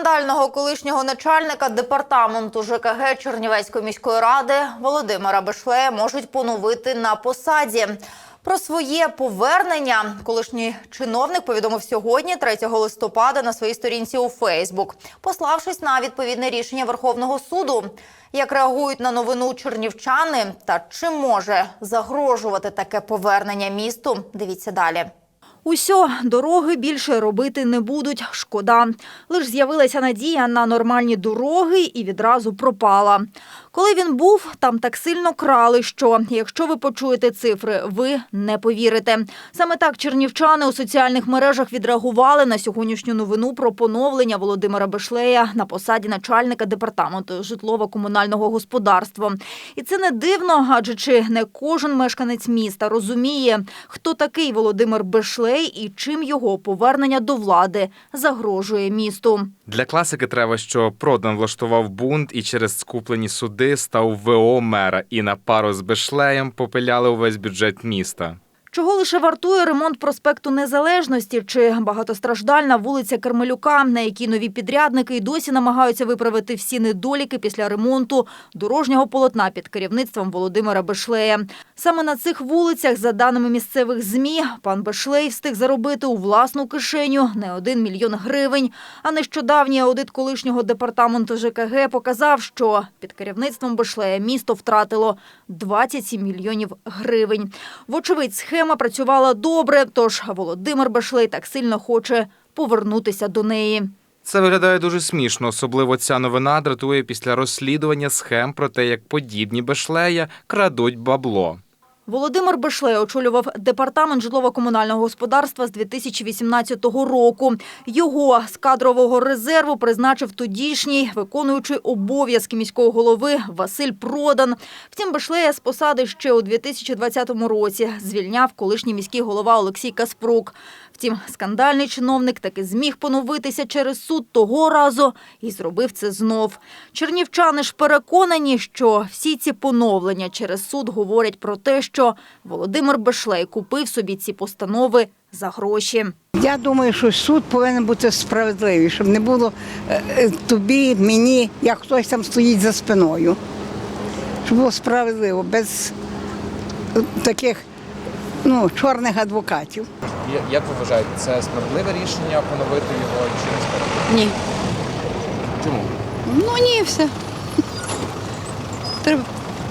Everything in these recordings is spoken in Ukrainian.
Скандального колишнього начальника департаменту ЖКГ Чернівецької міської ради Володимира Бешлея можуть поновити на посаді. Про своє повернення колишній чиновник повідомив сьогодні, 3 листопада, на своїй сторінці у Фейсбук, пославшись на відповідне рішення Верховного суду. Як реагують на новину чернівчани та чи може загрожувати таке повернення місту? Дивіться далі. Усьо, дороги більше робити не будуть. Шкода. Лиш з'явилася надія на нормальні дороги і відразу пропала. Коли він був, там так сильно крали, що якщо ви почуєте цифри, ви не повірите. Саме так чернівчани у соціальних мережах відреагували на сьогоднішню новину про поновлення Володимира Бешлея на посаді начальника департаменту житлово-комунального господарства. І це не дивно, адже чи не кожен мешканець міста розуміє, хто такий Володимир Бешлей і чим його повернення до влади загрожує місту. Для класики треба, що Продан влаштував бунт і через скуплені суди став ВО мера і на пару з Бешлеєм попиляли увесь бюджет міста. Чого лише вартує ремонт проспекту Незалежності чи багатостраждальна вулиця Кармелюка, на якій нові підрядники й досі намагаються виправити всі недоліки після ремонту дорожнього полотна під керівництвом Володимира Бешлея. Саме на цих вулицях, за даними місцевих змі, пан Бешлей встиг заробити у власну кишеню не один мільйон гривень. А нещодавній аудит колишнього департаменту ЖКГ показав, що під керівництвом Бешлея місто втратило 27 мільйонів гривень. Вочевидь, схема працювала добре, тож Володимир Бешлей так сильно хоче повернутися до неї. Це виглядає дуже смішно, особливо ця новина дратує після розслідування схем про те, як подібні Бешлея крадуть бабло. Володимир Бешлей очолював департамент житлово-комунального господарства з 2018 року. Його з кадрового резерву призначив тодішній виконуючий обов'язки міського голови Василь Продан. Втім, Бешлея з посади ще у 2020 році звільняв колишній міський голова Олексій Каспрук. Втім, скандальний чиновник таки зміг поновитися через суд того разу і зробив це знов. Чернівчани ж переконані, що всі ці поновлення через суд говорять про те, що Володимир Бешлей купив собі ці постанови за гроші. Я думаю, що суд повинен бути справедливий, щоб не було е, е, тобі, мені, як хтось там стоїть за спиною. Щоб було справедливо, без е, таких ну, чорних адвокатів. Як ви вважаєте, це справедливе рішення поновити його чи не справедливе? Ні. Чому? Ну ні, все. Треба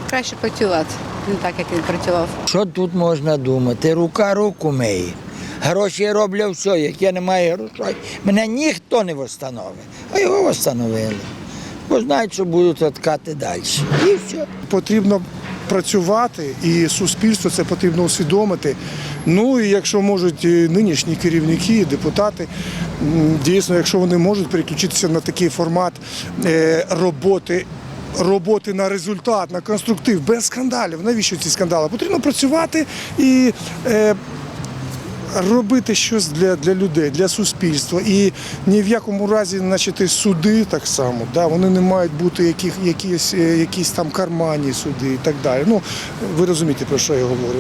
краще працювати, не так, як він працював. Що тут можна думати? Рука руку миє. Гроші роблять все, як я не маю грошей. Мене ніхто не встановить, а його встановили. Бо знають, що будуть откати далі. І все. потрібно працювати, і суспільство це потрібно усвідомити. Ну і якщо можуть нинішні керівники, депутати, дійсно, якщо вони можуть переключитися на такий формат е, роботи. Роботи на результат, на конструктив, без скандалів. Навіщо ці скандали? Потрібно працювати і е, робити щось для, для людей, для суспільства. І ні в якому разі, значить, суди так само. Да, вони не мають бути яких, якісь, е, якісь там кармані суди і так далі. Ну, ви розумієте, про що я говорю.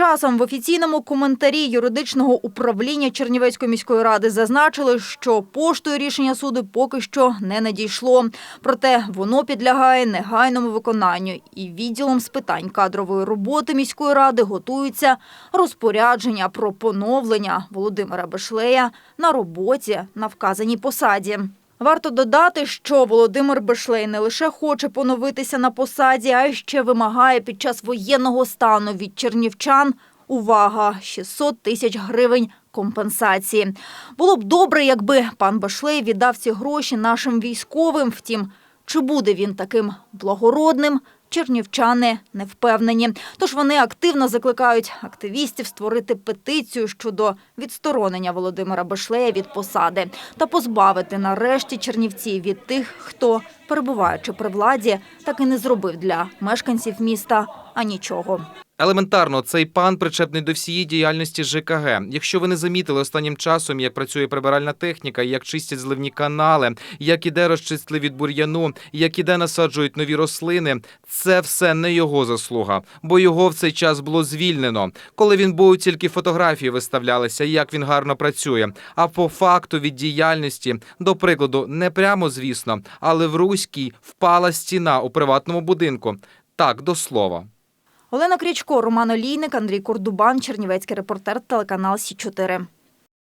Часом в офіційному коментарі юридичного управління Чернівецької міської ради зазначили, що поштою рішення суду поки що не надійшло. Проте воно підлягає негайному виконанню. І відділом з питань кадрової роботи міської ради готуються розпорядження про поновлення Володимира Бешлея на роботі на вказаній посаді. Варто додати, що Володимир Бешлей не лише хоче поновитися на посаді, а й ще вимагає під час воєнного стану від чернівчан увага 600 тисяч гривень компенсації. Було б добре, якби пан Бешлей віддав ці гроші нашим військовим. Втім, чи буде він таким благородним? Чернівчани не впевнені. Тож вони активно закликають активістів створити петицію щодо відсторонення Володимира Бешлея від посади та позбавити нарешті чернівців від тих, хто, перебуваючи при владі, так і не зробив для мешканців міста анічого. Елементарно, цей пан причетний до всієї діяльності ЖКГ. Якщо ви не замітили останнім часом, як працює прибиральна техніка, як чистять зливні канали, як іде розчистили від бур'яну, як іде насаджують нові рослини, це все не його заслуга, бо його в цей час було звільнено. Коли він був, тільки фотографії виставлялися, як він гарно працює. А по факту від діяльності, до прикладу, не прямо, звісно, але в Руській впала стіна у приватному будинку. Так, до слова. Олена Крічко, Роман Олійник, Андрій Кордубан, Чернівецький репортер, телеканал Сі 4